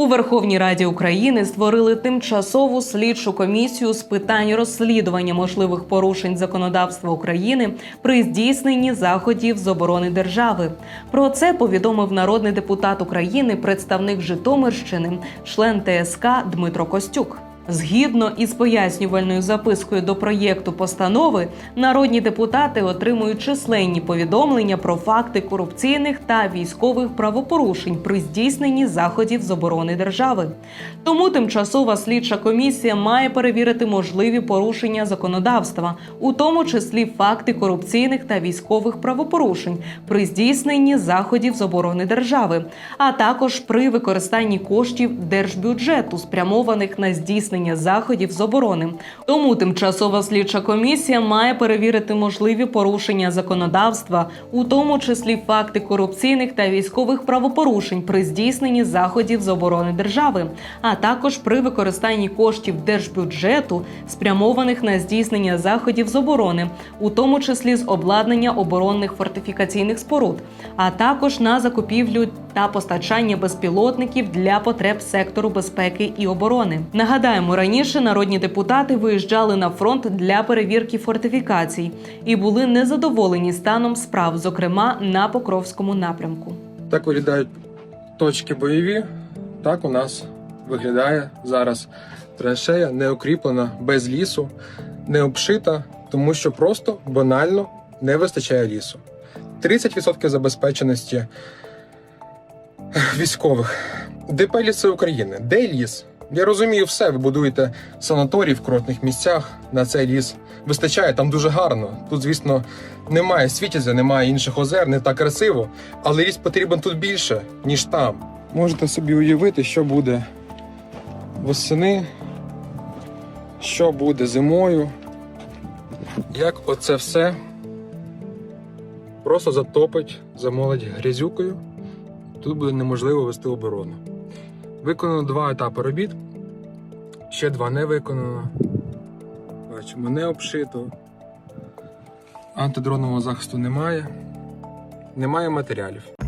У Верховній Раді України створили тимчасову слідчу комісію з питань розслідування можливих порушень законодавства України при здійсненні заходів з оборони держави. Про це повідомив народний депутат України, представник Житомирщини, член ТСК Дмитро Костюк. Згідно із пояснювальною запискою до проєкту постанови, народні депутати отримують численні повідомлення про факти корупційних та військових правопорушень при здійсненні заходів з оборони держави. Тому тимчасова слідча комісія має перевірити можливі порушення законодавства, у тому числі факти корупційних та військових правопорушень при здійсненні заходів з оборони держави, а також при використанні коштів держбюджету, спрямованих на здійснення заходів з оборони. Тому тимчасова слідча комісія має перевірити можливі порушення законодавства, у тому числі факти корупційних та військових правопорушень при здійсненні заходів з оборони держави, а також при використанні коштів держбюджету, спрямованих на здійснення заходів з оборони, у тому числі з обладнання оборонних фортифікаційних споруд, а також на закупівлю та постачання безпілотників для потреб сектору безпеки і оборони. Нагадаємо, раніше народні депутати виїжджали на фронт для перевірки фортифікацій і були незадоволені станом справ, зокрема на Покровському напрямку. Так виглядають точки бойові. Так у нас виглядає зараз траншея, не укріплена, без лісу, не обшита, тому що просто банально не вистачає лісу. 30% забезпеченості військових. ДП Ліси України. Де ліс? Я розумію все. Ви будуєте санаторій в кротних місцях. На цей ліс вистачає, там дуже гарно. Тут, звісно, немає світязя, немає інших озер, не так красиво, але ліс потрібен тут більше, ніж там. Можете собі уявити, що буде восени, що буде зимою. Як оце все просто затопить, замолить грязюкою. Тут буде неможливо вести оборону. Виконано два етапи робіт. Ще два не виконано. Бачимо, не обшито. Антидронового захисту немає. Немає матеріалів.